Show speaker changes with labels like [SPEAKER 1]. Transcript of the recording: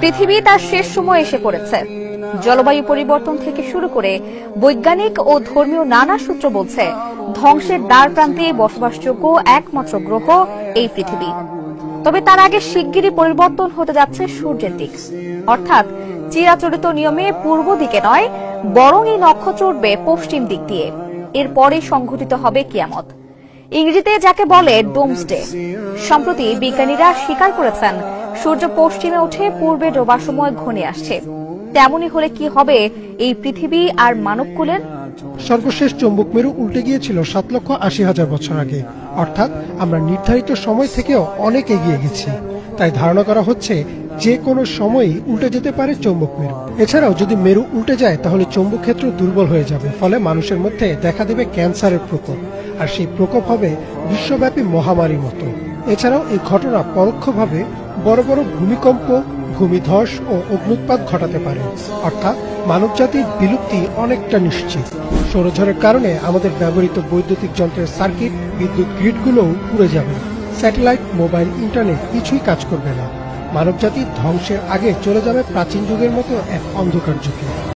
[SPEAKER 1] পৃথিবী তার শেষ সময় এসে পড়েছে। জলবায়ু পরিবর্তন থেকে শুরু করে বৈজ্ঞানিক ও ধর্মীয় নানা সূত্র বলছে, ধ্বংসের দ্বার প্রান্তে বসবাসযোগ্য একমাত্র গ্রহ এই পৃথিবী। তবে তার আগে শিগগিরই পরিবর্তন হতে যাচ্ছে সূর্যের দিক। অর্থাৎ চিরাচরিত নিয়মে পূর্ব দিকে নয়, বরং এই নক্ষত্র উঠবে পশ্চিম দিক দিয়ে। এরপরে সংঘটিত হবে কিয়ামত। ইংরেজিতে যাকে বলে ডোমসডে সম্প্রতি বিজ্ঞানীরা স্বীকার করেছেন সূর্য পশ্চিমে উঠে পূর্বে ডোবার সময় ঘনিয়ে আসছে। তেমনই হলে কি হবে? এই পৃথিবী আর মানবকুলের
[SPEAKER 2] সর্বশেষ চৌম্বক মেরু উল্টে গিয়েছিল সাত লক্ষ আশি হাজার বছর আগে। অর্থাৎ আমরা নির্ধারিত সময় থেকেও অনেক এগিয়ে গেছি। তাই ধারণা করা হচ্ছে যে কোনো সময়ই উল্টে যেতে পারে চৌম্বক মেরু। এছাড়াও যদি মেরু উল্টে যায়, তাহলে চৌম্বক ক্ষেত্র দুর্বল হয়ে যাবে, ফলে মানুষের মধ্যে দেখা দেবে ক্যান্সারের প্রকোপ। আর সেই প্রকোপ হবে বিশ্বব্যাপী মহামারীর মতো। এছাড়াও এই ঘটনা পরোক্ষভাবে বড় বড় ভূমিকম্প, ভূমিধস ও অগ্নুৎপাত ঘটাতে পারে। অর্থাৎ মানবজাতির বিলুপ্তি অনেকটা নিশ্চিত। সৌরঝড়ের কারণে আমাদের ব্যবহৃত বৈদ্যুতিক যন্ত্রের সার্কিট, বিদ্যুৎ গ্রিডগুলোও পুড়ে যাবে। স্যাটেলাইট, মোবাইল, ইন্টারনেট কিছুই কাজ করবে না। মানবজাতি ধ্বংসের আগে চলে যাবে প্রাচীন যুগের মতো এক অন্ধকার যুগে।